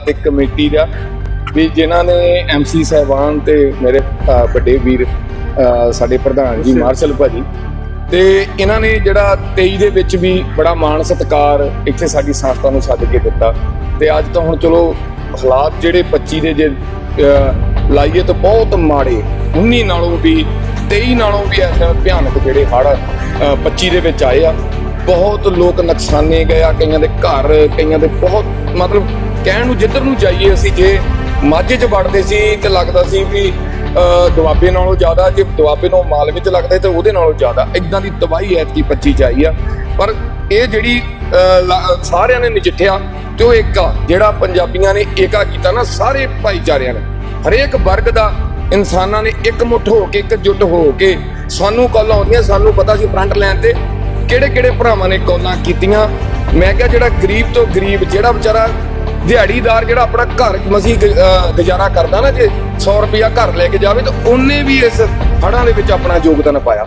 ਤੇ ਕਮੇਟੀ ਦਾ ਵੀ ਜਿਨ੍ਹਾਂ ਨੇ ਐਮਸੀ ਸਹਿਬਾਨ ਤੇ ਮੇਰੇ ਵੱਡੇ ਵੀਰ ਸਾਡੇ ਪ੍ਰਧਾਨ ਜੀ ਮਾਰਸ਼ਲ ਭਾਜੀ। ਤੇ ਇਹਨਾਂ ਨੇ ਜਿਹੜਾ 23 ਦੇ ਵਿੱਚ ਵੀ ਬੜਾ ਮਾਣ ਸਤਿਕਾਰ ਇੱਥੇ ਸਾਡੀ ਸੰਸਥਾ ਨੂੰ ਸੱਦ ਕੇ ਦਿੱਤਾ। ਤੇ ਅੱਜ ਤਾਂ ਹੁਣ ਚਲੋ ਹਾਲਾਤ ਜਿਹੜੇ 25 ਦੇ ਜੇ ਲਾਈਏ ਤਾਂ ਬਹੁਤ ਮਾੜੇ। 19 ਨਾਲੋਂ ਵੀ 23 ਨਾਲੋਂ ਵੀ ਐਸੇ ਭਿਆਨਕ ਜਿਹੜੇ ਹੜ੍ਹ ਅ, 25 ਦੇ ਵਿੱਚ ਆਏ ਆ। ਬਹੁਤ ਲੋਕ ਨੁਕਸਾਨੇ ਗਏ ਆ ਕਈਆਂ ਦੇ ਘਰ ਕਈਆਂ ਦੇ ਬਹੁਤ ਮਤਲਬ ਕਹਿਣ ਨੂੰ ਜਿੱਧਰ ਨੂੰ ਜਾਈਏ ਅਸੀਂ ਜੇ ਮਾਝੇ 'ਚ ਵੜਦੇ ਸੀ ਤੇ ਲੱਗਦਾ ਸੀ ਵੀ ਅ, ਦੁਆਬੇ ਨਾਲੋਂ ਜ਼ਿਆਦਾ ਜੇ ਦੁਆਬੇ ਨੂੰ ਮਾਲ ਵਿੱਚ ਲੱਗਦਾ ਤੇ ਉਹਦੇ ਨਾਲੋਂ ਜ਼ਿਆਦਾ। ਇਦਾਂ ਦੀ ਤਬਾਹੀ ਐਤਕੀ 25 ਚ ਆਈ ਆ। ਪਰ ਇਹ ਜਿਹੜੀ ਸਾਰਿਆਂ ਨੇ ਨਜਿੱਠਿਆ ਤੇ ਉਹ ਏਕਾ ਜਿਹੜਾ ਪੰਜਾਬੀਆਂ ਨੇ ਏਕਾ ਕੀਤਾ ਨਾ ਸਾਰੇ ਭਾਈਚਾਰਿਆਂ ਨੇ। ਹਰੇਕ ਵਰਗ ਦਾ ਇਨਸਾਨਾਂ ਨੇ ਇੱਕ ਮੁੱਠ ਹੋ ਕੇ ਇਕਜੁੱਟ ਹੋ ਕੇ ਸਾਨੂੰ ਕਾਲਾਂ ਆਉਂਦੀਆਂ ਸਾਨੂੰ ਪਤਾ ਸੀ ਫਰੰਟ ਲਾਈਨ ਤੇ ਕਿਹੜੇ ਕਿਹੜੇ ਭਰਾਵਾਂ ਨੇ ਕਾਲਾਂ ਕੀਤੀਆਂ। ਮੈਂ ਕਿਹਾ ਜਿਹੜਾ ਗਰੀਬ ਤੋਂ ਗਰੀਬ ਜਿਹੜਾ ਵਿਚਾਰਾ ਦਿਹਾੜੀਦਾਰ ਜਿਹੜਾ ਆਪਣਾ ਘਰ ਮਸੀ ਗੁਜ਼ਾਰਾ ਕਰਦਾ ਨਾ ਜੇ 100 ਰੁਪਿਆ ਘਰ ਲੈ ਕੇ ਜਾਵੇ ਤਾਂ ਉਹਨੇ ਵੀ ਇਸ ਹੜਾਂ ਦੇ ਵਿੱਚ ਆਪਣਾ ਯੋਗਦਾਨ ਪਾਇਆ।